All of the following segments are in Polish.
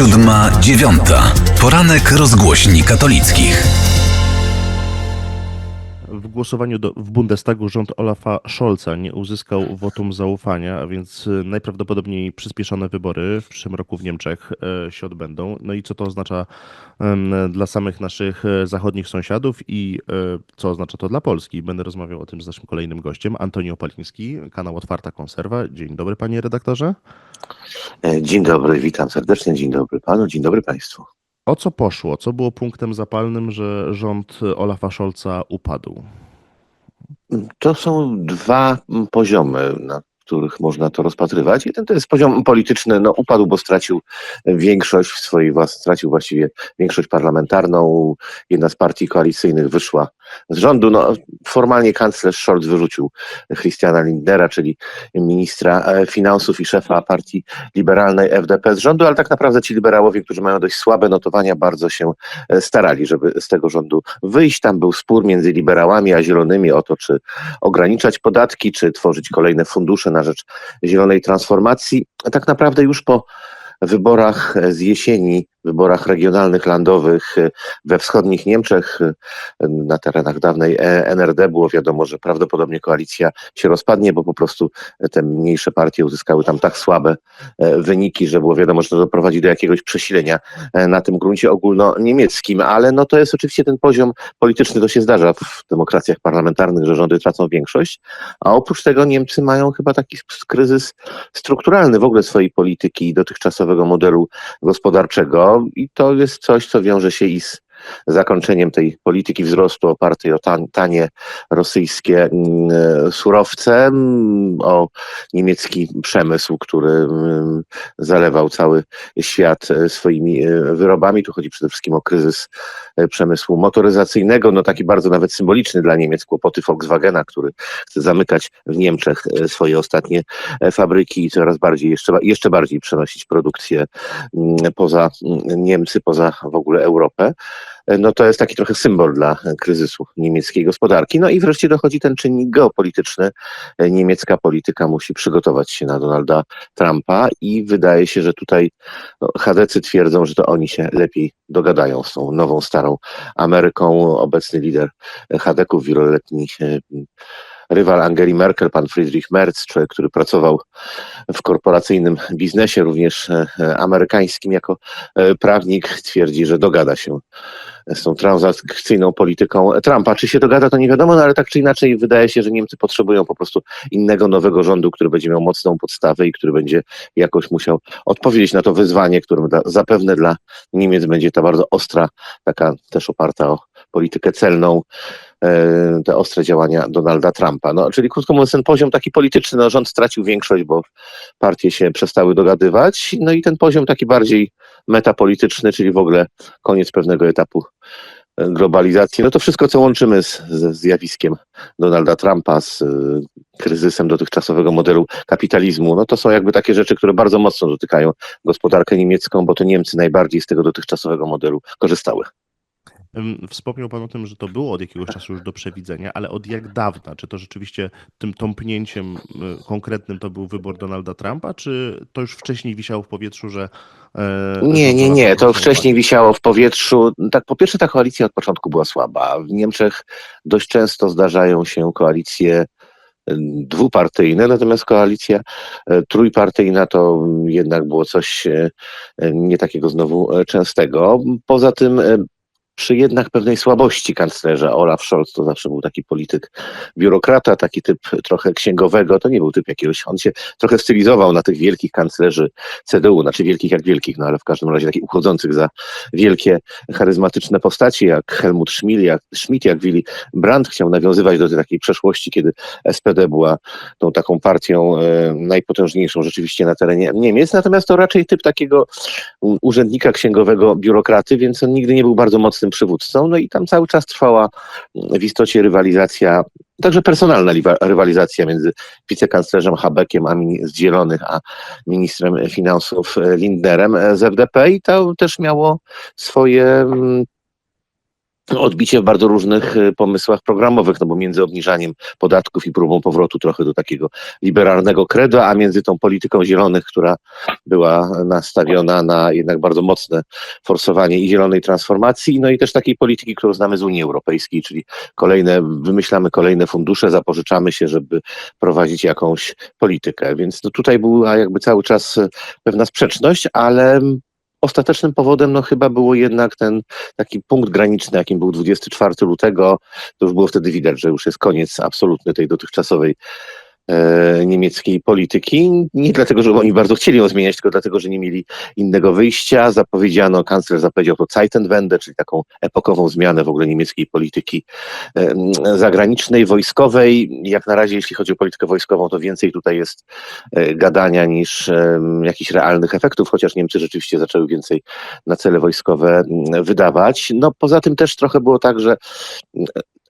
Siódma, dziewiąta. Poranek rozgłośni katolickich. W głosowaniu do, w Bundestagu rząd Olafa Scholza nie uzyskał wotum zaufania, a więc y, najprawdopodobniej przyspieszone wybory w przyszłym roku w Niemczech e, się odbędą. No i co to oznacza dla samych naszych e, zachodnich sąsiadów i co oznacza to dla Polski? Będę rozmawiał o tym z naszym kolejnym gościem, Antonio Poliński, kanał Otwarta Konserwa. Dzień dobry panie redaktorze. E, Dzień dobry, witam serdecznie. Dzień dobry panu, dzień dobry państwu. O co poszło? Co było punktem zapalnym, że rząd Olafa Scholza upadł? To są dwa poziomy, na których można to rozpatrywać. Jeden to jest poziom polityczny, no upadł, bo stracił większość w swojej własnej, stracił właściwie większość parlamentarną. Jedna z partii koalicyjnych wyszła z rządu. No, formalnie kanclerz Scholz wyrzucił Christiana Lindnera, czyli ministra e, finansów i szefa partii liberalnej FDP z rządu, ale tak naprawdę ci liberałowie, którzy mają dość słabe notowania, bardzo się e, starali, żeby z tego rządu wyjść. Tam był spór między liberałami a zielonymi o to, czy ograniczać podatki, czy tworzyć kolejne fundusze na rzecz zielonej transformacji. A tak naprawdę już po wyborach z jesieni, wyborach regionalnych, landowych e, we wschodnich Niemczech, e, na terenach dawnej e, NRD było wiadomo, że prawdopodobnie koalicja się rozpadnie, bo po prostu te mniejsze partie uzyskały tam tak słabe wyniki, że było wiadomo, że to doprowadzi do jakiegoś przesilenia na tym gruncie ogólnoniemieckim, ale no to jest oczywiście ten poziom polityczny, to się zdarza w demokracjach parlamentarnych, że rządy tracą większość, a oprócz tego Niemcy mają chyba taki kryzys strukturalny w ogóle swojej polityki i dotychczasowego modelu gospodarczego i to jest coś, co wiąże się i z zakończeniem tej polityki wzrostu opartej o tan, tanie rosyjskie mm, surowce, mm, o niemiecki przemysł, który mm, zalewał cały świat e, swoimi e, wyrobami. Tu chodzi przede wszystkim o kryzys e, przemysłu motoryzacyjnego, no taki bardzo nawet symboliczny dla Niemiec, kłopoty Volkswagena, który chce zamykać w Niemczech swoje ostatnie fabryki i coraz bardziej, jeszcze, jeszcze bardziej przenosić produkcję poza Niemcy, poza w ogóle Europę no to jest taki trochę symbol dla kryzysu niemieckiej gospodarki. No i wreszcie dochodzi ten czynnik geopolityczny. Niemiecka polityka musi przygotować się na Donalda Trumpa i wydaje się, że tutaj no, Chadecy twierdzą, że to oni się lepiej dogadają z tą nową, starą Ameryką. Obecny lider Chadeków, wieloletni rywal Angeli Merkel, pan Friedrich Merz, człowiek, który pracował w korporacyjnym biznesie, również amerykańskim jako prawnik, twierdzi, że dogada się z tą transakcyjną polityką Trumpa. Czy się dogada, to nie wiadomo, no ale tak czy inaczej wydaje się, że Niemcy potrzebują po prostu innego, nowego rządu, który będzie miał mocną podstawę i który będzie jakoś musiał odpowiedzieć na to wyzwanie, którym da, zapewne dla Niemiec będzie ta bardzo ostra, taka też oparta o politykę celną, te ostre działania Donalda Trumpa. No, czyli krótko mówiąc, ten poziom taki polityczny, no, rząd stracił większość, bo partie się przestały dogadywać, no i ten poziom taki bardziej metapolityczny, czyli w ogóle koniec pewnego etapu globalizacji. No to wszystko, co łączymy z, ze zjawiskiem Donalda Trumpa, z y, kryzysem dotychczasowego modelu kapitalizmu, no to są jakby takie rzeczy, które bardzo mocno dotykają gospodarkę niemiecką, bo to Niemcy najbardziej z tego dotychczasowego modelu korzystały. Wspomniał Pan o tym, że to było od jakiegoś czasu już do przewidzenia, ale od jak dawna? Czy to rzeczywiście tym tąpnięciem y, konkretnym to był wybór Donalda Trumpa, czy to już wcześniej wisiało w powietrzu, że. e, Nie, nie, nie. To wcześniej wisiało w powietrzu. Tak, po pierwsze, ta koalicja od początku była słaba. W Niemczech dość często zdarzają się koalicje e, dwupartyjne, natomiast koalicja e, trójpartyjna to jednak było coś e, e, nie takiego znowu e, częstego. Poza tym e, przy jednak pewnej słabości kanclerza. Olaf Scholz to zawsze był taki polityk biurokrata, taki typ trochę księgowego, to nie był typ jakiegoś, on się trochę stylizował na tych wielkich kanclerzy CDU, znaczy wielkich jak wielkich, no ale w każdym razie takich uchodzących za wielkie, charyzmatyczne postaci, jak Helmut Schmidt, jak, Schmidt, jak Willy Brandt chciał nawiązywać do tej takiej przeszłości, kiedy SPD była tą taką partią e, najpotężniejszą rzeczywiście na terenie Niemiec, natomiast to raczej typ takiego u- urzędnika księgowego, biurokraty, więc on nigdy nie był bardzo mocnym przywódcą, no i tam cały czas trwała w istocie rywalizacja, także personalna rywalizacja między wicekanclerzem Habeckiem a z Zielonych, a ministrem finansów Lindnerem e, z FDP i to też miało swoje mm, odbicie w bardzo różnych e, pomysłach programowych, no bo między obniżaniem podatków i próbą powrotu trochę do takiego liberalnego credo, a między tą polityką zielonych, która była nastawiona na jednak bardzo mocne forsowanie i zielonej transformacji, no i też takiej polityki, którą znamy z Unii Europejskiej, czyli kolejne, wymyślamy kolejne fundusze, zapożyczamy się, żeby prowadzić jakąś politykę. Więc no tutaj była jakby cały czas e, pewna sprzeczność, ale ostatecznym powodem no chyba było jednak ten taki punkt graniczny, jakim był 24 lutego. To już było wtedy widać, że już jest koniec absolutny tej dotychczasowej niemieckiej polityki. Nie dlatego, że oni bardzo chcieli ją zmieniać, tylko dlatego, że nie mieli innego wyjścia. Zapowiedziano, kanclerz zapowiedział to Zeitenwende, czyli taką epokową zmianę w ogóle niemieckiej polityki e, zagranicznej, wojskowej. Jak na razie, jeśli chodzi o politykę wojskową, to więcej tutaj jest e, gadania niż e, jakichś realnych efektów, chociaż Niemcy rzeczywiście zaczęły więcej na cele wojskowe mm, wydawać. No poza tym też trochę było tak, że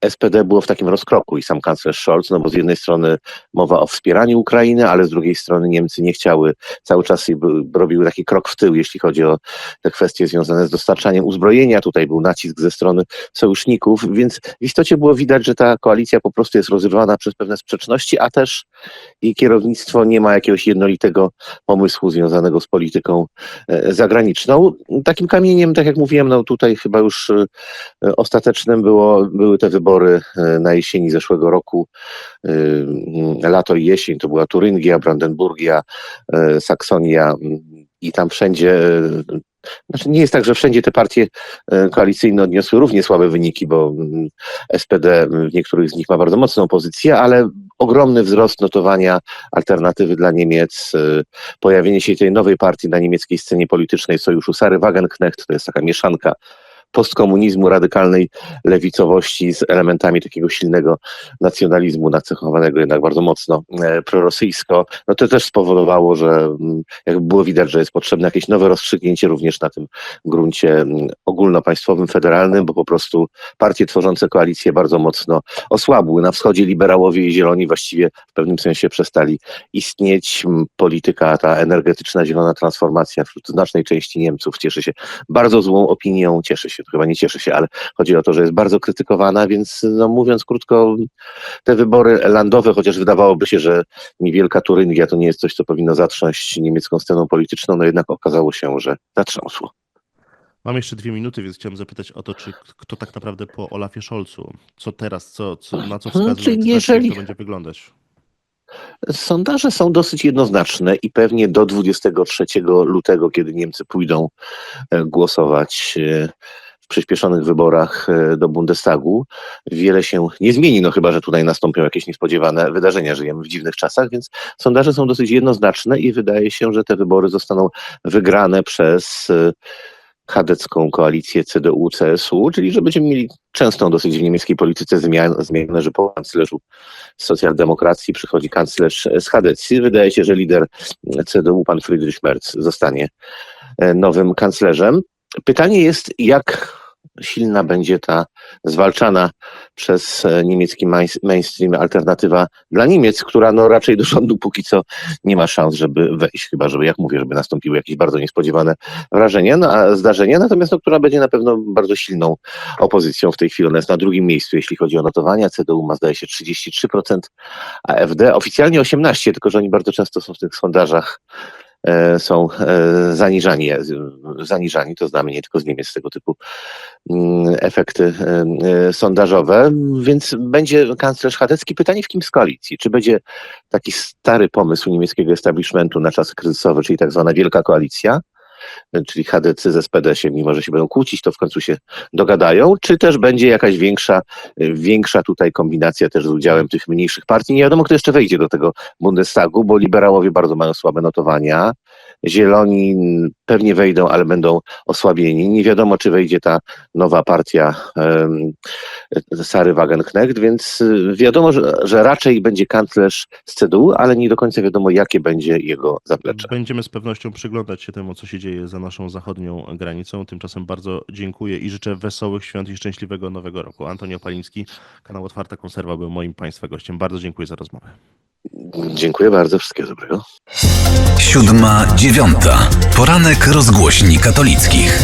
SPD było w takim rozkroku i sam kanclerz Scholz, no bo z jednej strony mowa o wspieraniu Ukrainy, ale z drugiej strony Niemcy nie chciały, cały czas robiły taki krok w tył, jeśli chodzi o te kwestie związane z dostarczaniem uzbrojenia. Tutaj był nacisk ze strony sojuszników, więc w istocie było widać, że ta koalicja po prostu jest rozrywana przez pewne sprzeczności, a też jej kierownictwo nie ma jakiegoś jednolitego pomysłu związanego z polityką e, zagraniczną. Takim kamieniem, tak jak mówiłem, no tutaj chyba już e, ostatecznym było, były te wybory e, na jesieni zeszłego roku, e, lato i jesień, to była Turyngia, Brandenburgia, e, Saksonia i tam wszędzie znaczy nie jest tak, że wszędzie te partie koalicyjne odniosły równie słabe wyniki, bo SPD w niektórych z nich ma bardzo mocną pozycję, ale ogromny wzrost notowania alternatywy dla Niemiec, pojawienie się tej nowej partii na niemieckiej scenie politycznej, sojuszu Sary Wagenknecht, to jest taka mieszanka postkomunizmu, radykalnej lewicowości z elementami takiego silnego nacjonalizmu nacechowanego jednak bardzo mocno e, prorosyjsko, no to też spowodowało, że mm, jakby było widać, że jest potrzebne jakieś nowe rozstrzygnięcie również na tym gruncie mm, ogólnopaństwowym, federalnym, bo po prostu partie tworzące koalicję bardzo mocno osłabły. Na wschodzie liberałowie i zieloni właściwie w pewnym sensie przestali istnieć. Polityka, ta energetyczna, zielona transformacja wśród znacznej części Niemców cieszy się bardzo złą opinią, cieszy się, to chyba nie cieszy się, ale chodzi o to, że jest bardzo krytykowana, więc no, mówiąc krótko, te wybory landowe, chociaż wydawałoby się, że niewielka Turyngia to nie jest coś, co powinno zatrząść niemiecką sceną polityczną, no jednak okazało się, że zatrząsło. Mam jeszcze dwie minuty, więc chciałem zapytać o to, czy kto tak naprawdę po Olafie Scholzu? Co teraz, co, co, na co wskazują czyli eksperci, jeżeli- jak to będzie wyglądać? Sondaże są dosyć jednoznaczne i pewnie do 23 lutego, kiedy Niemcy pójdą e, głosować e, przyspieszonych wyborach e, do Bundestagu, wiele się nie zmieni, no chyba, że tutaj nastąpią jakieś niespodziewane wydarzenia. Żyjemy w dziwnych czasach, więc sondaże są dosyć jednoznaczne i wydaje się, że te wybory zostaną wygrane przez e, chadecką koalicję CDU-CSU, czyli że będziemy mieli częstą dosyć w niemieckiej polityce zmian, zmianę, że po kanclerzu socjaldemokracji przychodzi kanclerz z Hadecji. Wydaje się, że lider CDU, pan Friedrich Merz, zostanie e, nowym kanclerzem. Pytanie jest, jak silna będzie ta zwalczana przez e, niemiecki main- mainstream alternatywa dla Niemiec, która no raczej do rządu póki co nie ma szans, żeby wejść, chyba żeby, jak mówię, żeby nastąpiły jakieś bardzo niespodziewane wrażenia, no, a zdarzenia, natomiast no, która będzie na pewno bardzo silną opozycją w tej chwili. Ona jest na drugim miejscu, jeśli chodzi o notowania. CDU ma zdaje się 33%, a FD oficjalnie 18%, tylko że oni bardzo często są w tych sondażach są e, zaniżani, e, zaniżani, to znamy nie tylko z Niemiec tego typu mm, efekty e, e, sondażowe, więc będzie kanclerz chadecki. Pytanie w kim z koalicji? Czy będzie taki stary pomysł niemieckiego establishmentu na czasy kryzysowe, czyli tak zwana wielka koalicja, czyli HDC z SPD się, mimo że się będą kłócić, to w końcu się dogadają, czy też będzie jakaś większa, większa tutaj kombinacja też z udziałem tych mniejszych partii. Nie wiadomo, kto jeszcze wejdzie do tego Bundestagu, bo liberałowie bardzo mają słabe notowania. Zieloni pewnie wejdą, ale będą osłabieni. Nie wiadomo, czy wejdzie ta nowa partia Sary Wagenknecht, więc y, wiadomo, że raczej będzie kanclerz z CDU, ale nie do końca wiadomo, jakie będzie jego zaplecze. Będziemy z pewnością przyglądać się temu, co się dzieje za naszą zachodnią granicą. Tymczasem bardzo dziękuję i życzę wesołych świąt i szczęśliwego nowego roku. Antonio Paliński, kanał Otwarta Konserwa, był moim Państwa gościem. Bardzo dziękuję za rozmowę. Dziękuję bardzo, wszystkiego dobrego. Siódma, dziewiąta. Poranek rozgłośni katolickich.